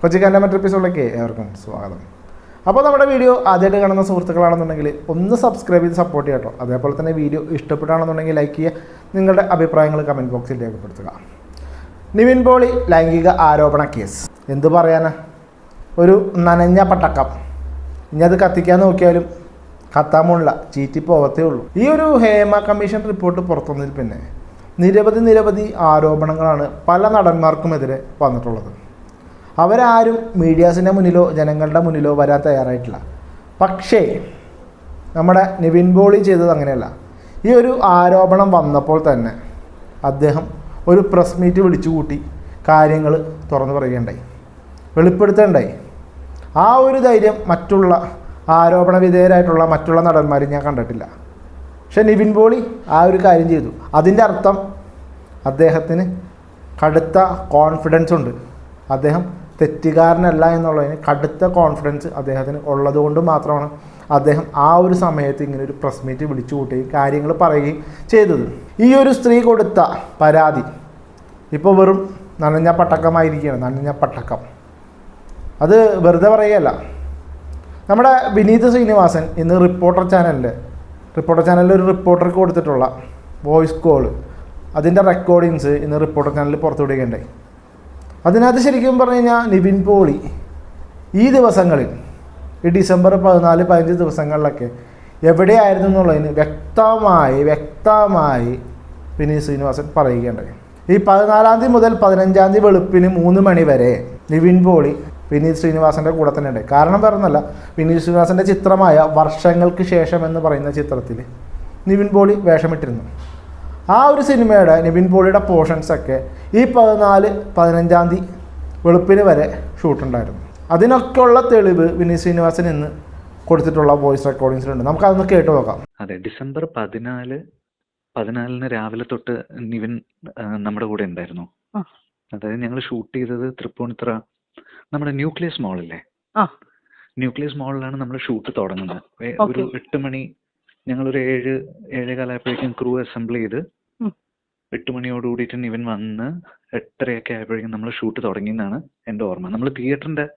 കൊച്ചിക്കാന്റെ മറ്റൊരു എപ്പിസോഡിലേക്ക് ഏവർക്കും സ്വാഗതം. അപ്പോൾ നമ്മുടെ വീഡിയോ ആദ്യമായിട്ട് കാണുന്ന സുഹൃത്തുക്കളാണെന്നുണ്ടെങ്കിൽ ഒന്ന് സബ്സ്ക്രൈബ് ചെയ്ത് സപ്പോർട്ട് ചെയ്യാം കേട്ടോ അതേപോലെ തന്നെ വീഡിയോ ഇഷ്ടപ്പെട്ടാണെന്നുണ്ടെങ്കിൽ ലൈക്ക് ചെയ്യുക. നിങ്ങളുടെ അഭിപ്രായങ്ങൾ കമന്റ് ബോക്സിൽ രേഖപ്പെടുത്തുക. നിവിൻ പോളി ലൈംഗിക ആരോപണ കേസ്. എന്ത് പറയാനാ? ഒരു നനഞ്ഞ പട്ടക്കം. ഇനി അത് കത്തിക്കാൻ നോക്കിയാലും കത്താൻ മുള്ള ചീറ്റി പോകത്തേ ഉള്ളൂ. ഈ ഒരു ഹേമ കമ്മീഷൻ റിപ്പോർട്ട് പുറത്തുവന്നതിൽ പിന്നെ നിരവധി നിരവധി ആരോപണങ്ങളാണ് പല നടന്മാർക്കുമെതിരെ വന്നിട്ടുള്ളത്. അവരാരും മീഡിയാസിന്റെ മുന്നിലോ ജനങ്ങളുടെ മുന്നിലോ വരാൻ തയ്യാറായിട്ടില്ല. പക്ഷേ നമ്മുടെ നിവിൻ പോളി ചെയ്തത് അങ്ങനെയല്ല. ഈ ഒരു ആരോപണം വന്നപ്പോൾ തന്നെ അദ്ദേഹം ഒരു പ്രസ് മീറ്റ് വിളിച്ചു കൂട്ടി കാര്യങ്ങൾ തുറന്നു പറയുകയുണ്ടായി. വെളിപ്പെടുത്തേണ്ടായി ആ ഒരു ധൈര്യം മറ്റുള്ള ആരോപണ വിധേയരായിട്ടുള്ള മറ്റുള്ള നടന്മാരും ഞാൻ കണ്ടിട്ടില്ല. പക്ഷെ നിവിൻ പോളി ആ ഒരു കാര്യം ചെയ്തു. അതിന്റെ അർത്ഥം അദ്ദേഹത്തിന് കടുത്ത കോൺഫിഡൻസ് ഉണ്ട്. അദ്ദേഹം തെറ്റുകാരനല്ല എന്നുള്ളതിന് കടുത്ത കോൺഫിഡൻസ് അദ്ദേഹത്തിന് ഉള്ളതുകൊണ്ട് മാത്രമാണ് അദ്ദേഹം ആ ഒരു സമയത്ത് ഇങ്ങനെ ഒരു പ്രസ് മീറ്റ് വിളിച്ചു കൂട്ടുകയും കാര്യങ്ങൾ പറയുകയും ചെയ്തത്. ഈ ഒരു സ്ത്രീ കൊടുത്ത പരാതി ഇപ്പോൾ വെറും നനഞ്ഞ പട്ടക്കമായിരിക്കുകയാണ് നനഞ്ഞ പട്ടക്കം. അത് വെറുതെ പറയുകയല്ല. നമ്മുടെ വിനീത് ശ്രീനിവാസൻ ഇന്ന് റിപ്പോർട്ടർ ചാനലിൽ റിപ്പോർട്ടർ ചാനലിൽ ഒരു റിപ്പോർട്ടർക്ക് കൊടുത്തിട്ടുള്ള വോയിസ് കോൾ അതിന്റെ റെക്കോർഡിങ്സ് ഇന്ന് റിപ്പോർട്ടർ ചാനലിൽ പുറത്തുവിടുകയുണ്ടായി. അതിനകത്ത് ശരിക്കും പറഞ്ഞു കഴിഞ്ഞാൽ നിവിൻ പോളി ഈ ദിവസങ്ങളിൽ ഈ ഡിസംബർ പതിനാല് പതിനഞ്ച് ദിവസങ്ങളിലൊക്കെ എവിടെയായിരുന്നു എന്നുള്ളതിന് വ്യക്തമായി വ്യക്തമായി വിനീത് ശ്രീനിവാസൻ പറയുകയുണ്ടായി. ഈ പതിനാലാം തീയതി മുതൽ പതിനഞ്ചാം തീയതി വെളുപ്പിന് മൂന്ന് മണി വരെ നിവിൻ പോളി വിനീത് ശ്രീനിവാസന്റെ കൂടെ തന്നെ ഉണ്ട്. കാരണം പറഞ്ഞല്ല വിനീത് ശ്രീനിവാസന്റെ ചിത്രമായ വർഷങ്ങൾക്ക് ശേഷം എന്ന് പറയുന്ന ചിത്രത്തിൽ നിവിൻ പോളി വേഷമിട്ടിരുന്നു. ആ ഒരു സിനിമയുടെ നിവിൻ പോളിയുടെ പോർഷൻസ് ഒക്കെ ഈ പതിനാല് പതിനഞ്ചാം തീയതി വെളുപ്പിന് വരെ ഷൂട്ടുണ്ടായിരുന്നു അതിനൊക്കെയുള്ള തെളിവ് വിനീത് ശ്രീനിവാസൻ ഇന്ന് കൊടുത്തിട്ടുള്ള വോയിസ് റെക്കോർഡിങ്സിലുണ്ട് നമുക്ക് അതൊന്ന് കേട്ട് നോക്കാം അതെ ഡിസംബർ പതിനാല് പതിനാലിന് രാവിലെ തൊട്ട് നിവിൻ നമ്മുടെ കൂടെ ഉണ്ടായിരുന്നു. അതായത് ഞങ്ങൾ ഷൂട്ട് ചെയ്തത് തൃപ്പൂണിത്തറ നമ്മുടെ ന്യൂക്ലിയസ് മോളല്ലേ ആ ന്യൂക്ലിയസ് മോളിലാണ് നമ്മൾ ഷൂട്ട് തുടങ്ങുന്നത് ഒരു. എട്ട് മണി ഞങ്ങളൊരു ഏഴ് ഏഴേകാലായപ്പോഴേക്കും ക്രൂ അസംബിൾ ചെയ്ത്. എട്ട് മണിയോട് കൂടിയിട്ട് ഇവൻ വന്ന് എട്ടരയൊക്കെ ആയപ്പോഴേക്കും നമ്മൾ ഷൂട്ട് തുടങ്ങി എന്നാണ് എന്റെ ഓർമ്മ. നമ്മൾ തിയേറ്ററിന്റെ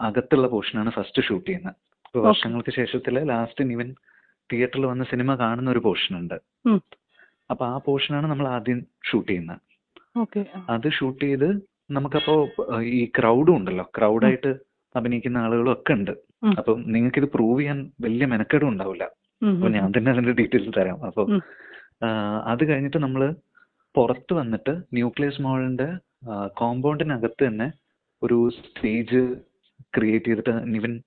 അകത്തുള്ള പോർഷനാണ് ഫസ്റ്റ് ഷൂട്ട് ചെയ്യുന്നത്. വർഷങ്ങൾക്ക് ശേഷത്തിൽ ലാസ്റ്റ് ഇവൻ തിയേറ്ററിൽ വന്ന് സിനിമ കാണുന്ന ഒരു പോർഷൻ ഉണ്ട്. അപ്പൊ ആ പോർഷനാണ് നമ്മൾ ആദ്യം ഷൂട്ട് ചെയ്യുന്നത്. അത് ഷൂട്ട് ചെയ്ത് നമുക്കപ്പോ ഈ ക്രൗഡും ഉണ്ടല്ലോ. ക്രൗഡായിട്ട് അഭിനയിക്കുന്ന ആളുകളും ഒക്കെ ഉണ്ട്. അപ്പൊ നിങ്ങൾക്ക് ഇത് പ്രൂവ് ചെയ്യാൻ വലിയ മെനക്കേടും ഉണ്ടാവില്ല. അപ്പൊ ഞാൻ തന്നെ അതിന്റെ ഡീറ്റെയിൽസ് തരാം. അപ്പൊ. അത് കഴിഞ്ഞിട്ട് നമ്മൾ പുറത്ത് വന്നിട്ട് ന്യൂക്ലിയസ് മോളിന്റെ കോമ്പൗണ്ടിനകത്ത് തന്നെ ഒരു സ്റ്റേജ് ക്രിയേറ്റ് ചെയ്തിട്ട് നിവിൻ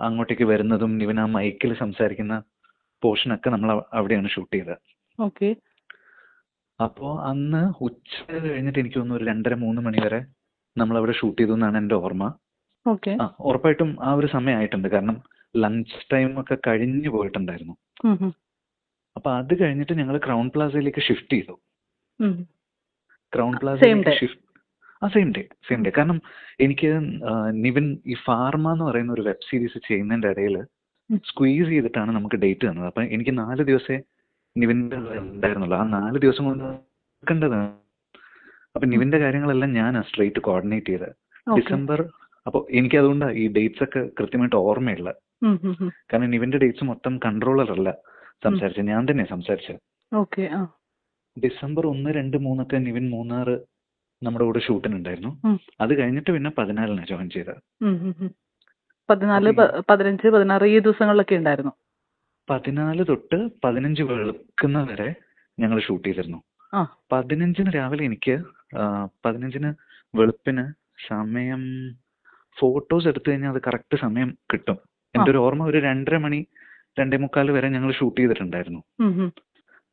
അങ്ങോട്ടേക്ക് വരുന്നതും നിവിൻ ആ മൈക്കിൽ സംസാരിക്കുന്ന പോർഷനൊക്കെ നമ്മൾ അവിടെയാണ് ഷൂട്ട് ചെയ്തത്. ഓക്കെ. അപ്പോ അന്ന് ഉച്ച കഴിഞ്ഞിട്ട് എനിക്ക് തോന്നുന്നു ഒരു രണ്ടര മൂന്ന് മണി വരെ നമ്മൾ അവിടെ ഷൂട്ട് ചെയ്തു എന്നാണ് എന്റെ ഓർമ്മ. ഓക്കെ. ആ ഉറപ്പായിട്ടും ആ ഒരു സമയമായിട്ടുണ്ട്. കാരണം ലഞ്ച് ടൈം ഒക്കെ കഴിഞ്ഞു പോയിട്ടുണ്ടായിരുന്നു. അപ്പൊ അത് കഴിഞ്ഞിട്ട് ഞങ്ങൾ ക്രൗൺ പ്ലാസയിലേക്ക് ഷിഫ്റ്റ് ചെയ്തു. ക്രൗൺ. പ്ലാസയിലേക്ക് ഷിഫ്റ്റ് ആ സെയിം ഡേ സെയിം ഡേ കാരണം എനിക്ക് നിവിൻ ഈ ഫാർമ എന്ന് പറയുന്ന ഒരു വെബ് സീരീസ് ചെയ്യുന്നതിന്റെ ഇടയിൽ. സ്ക്വീസ് ചെയ്തിട്ടാണ് നമുക്ക് ഡേറ്റ് തന്നത്. അപ്പൊ എനിക്ക് നാല് ദിവസേ നിവിന്റെ ഉണ്ടായിരുന്നുള്ളൂ. ആ നാല് ദിവസം കൊണ്ട് നോക്കേണ്ടതാണ് അപ്പൊ നിവിന്റെ കാര്യങ്ങളെല്ലാം ഞാൻ സ്ട്രേറ്റ് കോർഡിനേറ്റ് ചെയ്ത്. ഡിസംബർ അപ്പോൾ എനിക്ക് അതുകൊണ്ടാണ് ഈ ഡേറ്റ്സ് ഒക്കെ കൃത്യമായിട്ട് ഓർമ്മയുള്ള കാരണം നിവിന്റെ ഡേറ്റ്സ് മൊത്തം കൺട്രോളർ അല്ല. സംസാരിച്ചത്. ഞാൻ തന്നെ സംസാരിച്ചത്. ഓക്കെ ഡിസംബർ ഒന്ന് രണ്ട് മൂന്നൊക്കെ നിവിൻ മൂന്നാറ് നമ്മുടെ കൂടെ ഷൂട്ടിനുണ്ടായിരുന്നു. ഉണ്ടായിരുന്നു അത് കഴിഞ്ഞിട്ട് പിന്നെ പതിനാലിനാ ജോയിൻ ചെയ്തത്. പതിനാല് പതിനഞ്ച് പതിനാറ് ഈ ദിവസങ്ങളിലൊക്കെ ഉണ്ടായിരുന്നു. പതിനാല് തൊട്ട് പതിനഞ്ച് വെളുക്കുന്ന വരെ ഞങ്ങൾ ഷൂട്ട് ചെയ്തിരുന്നു. പതിനഞ്ചിന് രാവിലെ എനിക്ക് പതിനഞ്ചിന് വെളുപ്പിന് സമയം ഫോട്ടോസ് എടുത്തു കഴിഞ്ഞാൽ അത് കറക്റ്റ് സമയം കിട്ടും. എന്റെ ഒരു ഓർമ്മ ഒരു രണ്ടര മണി രണ്ടേ മുക്കാൽ വരെ ഞങ്ങൾ ഷൂട്ട് ചെയ്തിട്ടുണ്ടായിരുന്നു.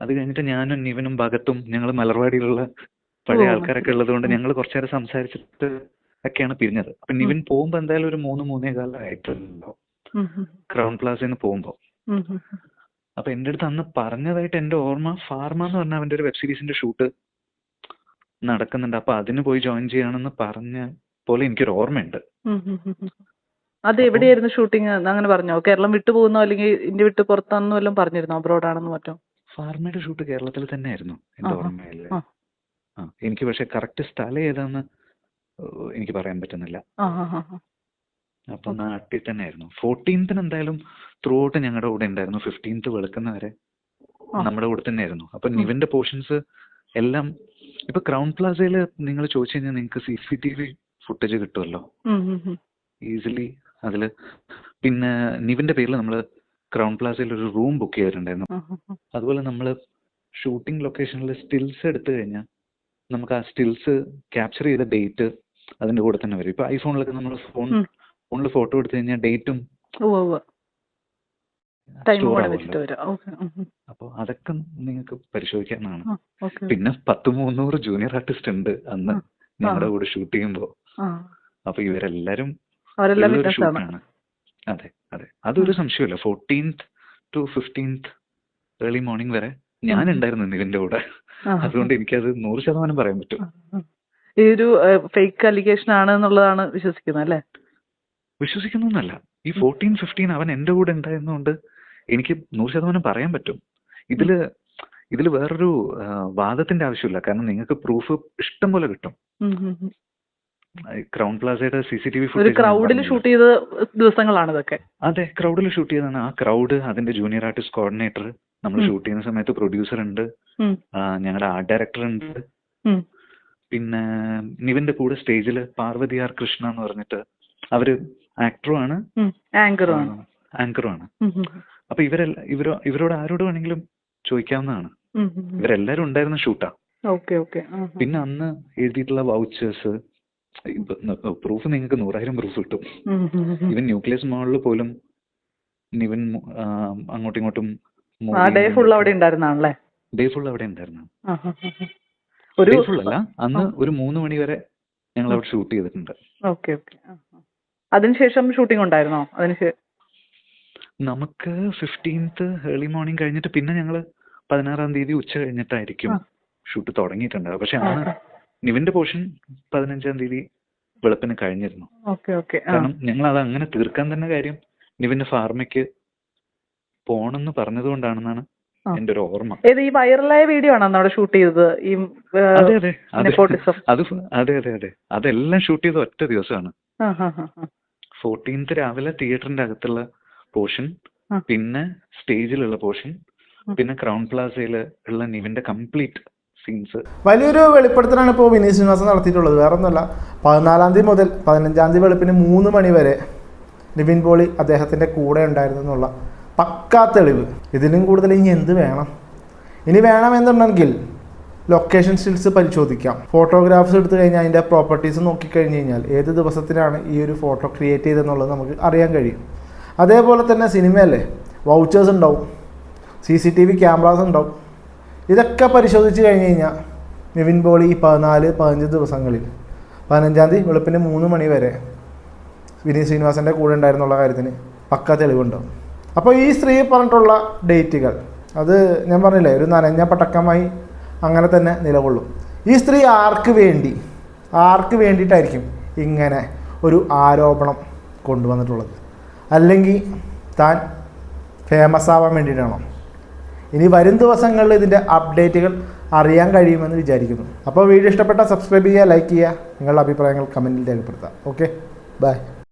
അത് കഴിഞ്ഞിട്ട് ഞാനും നിവനും ഭഗത്തും ഞങ്ങൾ മലർവാടിയിലുള്ള പഴയ ആൾക്കാരൊക്കെ ഉള്ളതുകൊണ്ട്. ഞങ്ങൾ കുറച്ചേരം സംസാരിച്ചിട്ട് ഒക്കെയാണ് പിരിഞ്ഞത് അപ്പൊ നിവിൻ പോകുമ്പോ എന്തായാലും ഒരു മൂന്ന് മൂന്നേ കാലമായിട്ടുണ്ടോ. ക്രൗൺ പ്ലാസയിൽ നിന്ന് പോകുമ്പോ. അപ്പൊ എന്റെ അടുത്ത് അന്ന് പറഞ്ഞതായിട്ട് എന്റെ ഓർമ്മ ഫാർമ എന്ന് പറഞ്ഞ അവന്റെ ഒരു വെബ് സീരീസിന്റെ ഷൂട്ട് നടക്കുന്നുണ്ട് അപ്പൊ അതിന് പോയി ജോയിൻ ചെയ്യണമെന്ന് പറഞ്ഞ പോലെ എനിക്കൊരു ഓർമ്മയുണ്ട്. അത് എവിടെയായിരുന്നു ഷൂട്ടിംഗ്? അങ്ങനെ പറഞ്ഞോ. കേരളം വിട്ടു പോകുന്നോ? അല്ലെങ്കിൽ ഇന്ത്യ വിട്ട് പുറത്താണെന്ന് വല്ലതും പറഞ്ഞിരുന്നോ? അബ്രോഡ് ആണെന്ന് മറ്റോ? ഫാർമയുടെ ഷൂട്ട് കേരളത്തിൽ തന്നെയായിരുന്നു എന്റെ ഓർമ്മയിൽ. എനിക്ക് പക്ഷെ കറക്റ്റ് സ്ഥലം ഏതാന്ന് എനിക്ക് പറയാൻ പറ്റുന്നില്ല. അപ്പൊ നാട്ടിൽ തന്നെ ആയിരുന്നു ഫോർട്ടീൻത്തിന് എന്തായാലും ത്രൂ ഔട്ട് ഞങ്ങളുടെ കൂടെ ഉണ്ടായിരുന്നു. ഫിഫ്റ്റീൻത്ത് വെളുക്കുന്ന വരെ. നമ്മുടെ കൂടെ തന്നെ ആയിരുന്നു അപ്പൊ നിവിന്റെ പോർഷൻസ് എല്ലാം ഇപ്പൊ ക്രൗൺ പ്ലാസയിൽ നിങ്ങൾ ചോദിച്ചു കഴിഞ്ഞാൽ നിങ്ങൾക്ക് C C T V footage കിട്ടുമല്ലോ. ഈസിലി അതിൽ പിന്നെ നിവിന്റെ പേരിൽ നമ്മൾ ക്രൗൺ പ്ലാസയിൽ ഒരു റൂം ബുക്ക് ചെയ്തിട്ടുണ്ടായിരുന്നു. അതുപോലെ നമ്മൾ ഷൂട്ടിംഗ് ലൊക്കേഷനിൽ സ്റ്റിൽസ് എടുത്തു കഴിഞ്ഞാൽ നമുക്ക് ആ സ്റ്റിൽസ് ക്യാപ്ചർ ചെയ്ത ഡേറ്റ് അതിന്റെ കൂടെ തന്നെ വരും. ഇപ്പൊ ഐഫോണിലൊക്കെ നമ്മൾ ഫോൺ ഫോണിൽ ഫോട്ടോ എടുത്തു കഴിഞ്ഞാൽ ഡേറ്റും അപ്പൊ അതൊക്കെ നിങ്ങൾക്ക് പരിശോധിക്കാനാണ്. പിന്നെ പത്ത് മൂന്നൂറ് ജൂനിയർ ആർട്ടിസ്റ്റ് ഉണ്ട് അന്ന്. ഞങ്ങളുടെ കൂടെ ഷൂട്ട് ചെയ്യുമ്പോ. അപ്പൊ ഇവരെല്ലാരും അവരെല്ലാം വിറ്റ്നസ് അതെ അതെ. അതൊരു സംശയമില്ല fourteenth to fifteenth early morning വരെ ഞാൻ. ഉണ്ടായിരുന്നു നിവിന്റെ കൂടെ. അതുകൊണ്ട് എനിക്കത് നൂറ് ശതമാനം പറയാൻ പറ്റും. ഈ ഒരു ഫേക്ക് അലിഗേഷൻ ആണ് എന്നുള്ളതാണ് വിശ്വസിക്കുന്നത് അല്ലേ? വിശ്വസിക്കുന്നൊന്നല്ല. ഈ ഫോർട്ടീൻ ഫിഫ്റ്റീൻ അവൻ എന്റെ കൂടെ ഉണ്ടായിരുന്നതുകൊണ്ട് എനിക്ക് നൂറ് ശതമാനം പറയാൻ പറ്റും. ഇതിൽ ഇതിൽ വേറൊരു വാദത്തിന്റെ ആവശ്യമില്ല. കാരണം നിങ്ങൾക്ക് പ്രൂഫ് ഇഷ്ടം പോലെ കിട്ടും. ക്രൗൺ പ്ലാസയുടെ സി സി ടി വി ഒരു ക്രൗഡിൽ ഷൂട്ട് ചെയ്ത ദിവസങ്ങളാണ് ഇതൊക്കെ. അതെ ക്രൗഡിൽ ഷൂട്ട് ചെയ്തതാണ്. ആ ക്രൗഡ് അതിന്റെ ജൂനിയർ ആർട്ടിസ്റ്റ് കോർഡിനേറ്റർ നമ്മൾ ഷൂട്ട് ചെയ്യുന്ന സമയത്ത് പ്രൊഡ്യൂസർ ഉണ്ട്. ഞങ്ങളുടെ ആർട്ട് ഡയറക്ടർ ഉണ്ട്. പിന്നെ നിവിന്റെ കൂടെ സ്റ്റേജിൽ പാർവതി ആർ കൃഷ്ണ എന്ന് പറഞ്ഞിട്ട് അവർ ആക്ടറും ആണ്. ആങ്കറും ആണ്. ആങ്കറും ആണ്. അപ്പൊ ഇവരെല്ലാം ഇവരോ ഇവരോട് ആരോട് വേണമെങ്കിലും ചോദിക്കാവുന്നതാണ്. ഇവരെല്ലാരും ഉണ്ടായിരുന്ന ഷൂട്ടാ. പിന്നെ അന്ന് എഴുതിയിട്ടുള്ള വൗച്ചേഴ്സ് പ്രൂഫ് നിങ്ങൾക്ക് നൂറായിരം പ്രൂഫ് കിട്ടും. ഇവൻ. ന്യൂക്ലിയസ് മോളിൽ പോലും നിവൻ അങ്ങോട്ടും ഇങ്ങോട്ടും ഡേ ഫുൾ അവിടെ ഉണ്ടായിരുന്നാണല്ലേ? ഡേ ഫുൾ അവിടെ ഉണ്ടായിരുന്നു. ഒരു ഫുൾ അല്ല അന്ന് ഒരു മൂന്ന് മണി വരെ ഞങ്ങൾ അവിടെ ഷൂട്ട് ചെയ്തിട്ടുണ്ട്. Okay okay. അതിനുശേഷം ഷൂട്ടിംഗ് ഉണ്ടായിരുന്നോ? അതിനുശേഷം നമുക്ക് ഫിഫ്റ്റീൻത്ത് ഏർലി മോർണിംഗ് കഴിഞ്ഞിട്ട് പിന്നെ ഞങ്ങൾ പതിനാറാം തീയതി ഉച്ച കഴിഞ്ഞിട്ടായിരിക്കും ഷൂട്ട് തുടങ്ങിയിട്ടുണ്ടാവുക. പക്ഷെ അന്ന് നിവിന്റെ പോർഷൻ പതിനഞ്ചാം തീയതി വെളുപ്പിന് കഴിഞ്ഞിരുന്നു. കാരണം ഞങ്ങൾ അത് അങ്ങനെ തീർക്കാൻ തന്നെ കാര്യം നിവിന്റെ ഫാർമയ്ക്ക് പോണെന്ന് പറഞ്ഞതുകൊണ്ടാണെന്നാണ്. എന്റെ ഒരു ഓർമ്മ. ഏത് ഈ വൈറലായ വീഡിയോ ആണോ അവിടെ ഷൂട്ട് ചെയ്തത്? ഈ അതെ അതെ അതെ. അത് അതെ അതെ അതെ. അതെല്ലാം ഷൂട്ട് ചെയ്ത ഒറ്റ ദിവസമാണ്. ഫോർട്ടീൻത്ത് രാവിലെ തിയേറ്ററിന്റെ അകത്തുള്ള പോർഷൻ പിന്നെ സ്റ്റേജിലുള്ള പോർഷൻ പിന്നെ ക്രൗൺ പ്ലാസയിൽ ഉള്ള നിവിന്റെ കംപ്ലീറ്റ് സീൻസ് വലിയൊരു വെളിപ്പെടുത്തലാണ് ഇപ്പോൾ വിനീത് ശ്രീനിവാസൻ നടത്തിയിട്ടുള്ളത്. വേറെ ഒന്നുമല്ല പതിനാലാം തീയതി മുതൽ പതിനഞ്ചാം തീയതി വെളുപ്പിന് മൂന്ന് മണി വരെ നിവിൻ പോളി അദ്ദേഹത്തിന്റെ കൂടെ ഉണ്ടായിരുന്നു എന്നുള്ള പക്കാ തെളിവ്. ഇതിലും കൂടുതൽ ഇനി എന്ത് വേണം? ഇനി വേണമെന്നുണ്ടെങ്കിൽ ലൊക്കേഷൻ സ്റ്റിൽസ് പരിശോധിക്കാം. ഫോട്ടോഗ്രാഫ്സ് എടുത്തു കഴിഞ്ഞാൽ അതിന്റെ പ്രോപ്പർട്ടീസ് നോക്കിക്കഴിഞ്ഞ് കഴിഞ്ഞാൽ ഏത് ദിവസത്തിലാണ് ഈ ഒരു ഫോട്ടോ ക്രിയേറ്റ് ചെയ്തെന്നുള്ളത് നമുക്ക് അറിയാൻ കഴിയും. അതേപോലെ തന്നെ സിനിമയല്ലേ വൗച്ചേഴ്സ് ഉണ്ടാവും. C C T V cameras ഉണ്ടാവും. ഇതൊക്കെ പരിശോധിച്ച് കഴിഞ്ഞ് കഴിഞ്ഞാൽ നിവിൻ പോളി ഈ പതിനാല് പതിനഞ്ച് ദിവസങ്ങളിൽ പതിനഞ്ചാം തീയതി വെളുപ്പിന് മൂന്ന് മണി വരെ വിനീത് ശ്രീനിവാസന്റെ കൂടെ ഉണ്ടായിരുന്നുള്ള കാര്യത്തിന് പക്ക തെളിവുണ്ടാവും അപ്പോൾ ഈ സ്ത്രീ പറഞ്ഞിട്ടുള്ള ഡേറ്റുകൾ അത് ഞാൻ പറഞ്ഞില്ലേ ഒരു നനഞ്ഞ പടക്കമായി അങ്ങനെ തന്നെ നിലകൊള്ളും. ഈ സ്ത്രീ ആർക്ക് വേണ്ടി ആർക്ക് വേണ്ടിയിട്ടായിരിക്കും ഇങ്ങനെ ഒരു ആരോപണം കൊണ്ടുവന്നിട്ടുള്ളത്? അല്ലെങ്കിൽ താൻ ഫേമസ് ആവാൻ വേണ്ടിയിട്ടാണോ? ഇനി വരും ദിവസങ്ങളിൽ ഇതിന്റെ അപ്ഡേറ്റുകൾ അറിയാൻ കഴിയുമെന്ന് വിചാരിക്കുന്നു. അപ്പോൾ വീഡിയോ ഇഷ്ടപ്പെട്ടാൽ സബ്സ്ക്രൈബ് ചെയ്യുക ലൈക്ക് ചെയ്യുക നിങ്ങളുടെ അഭിപ്രായങ്ങൾ കമന്റിൽ രേഖപ്പെടുത്തുക. Okay bye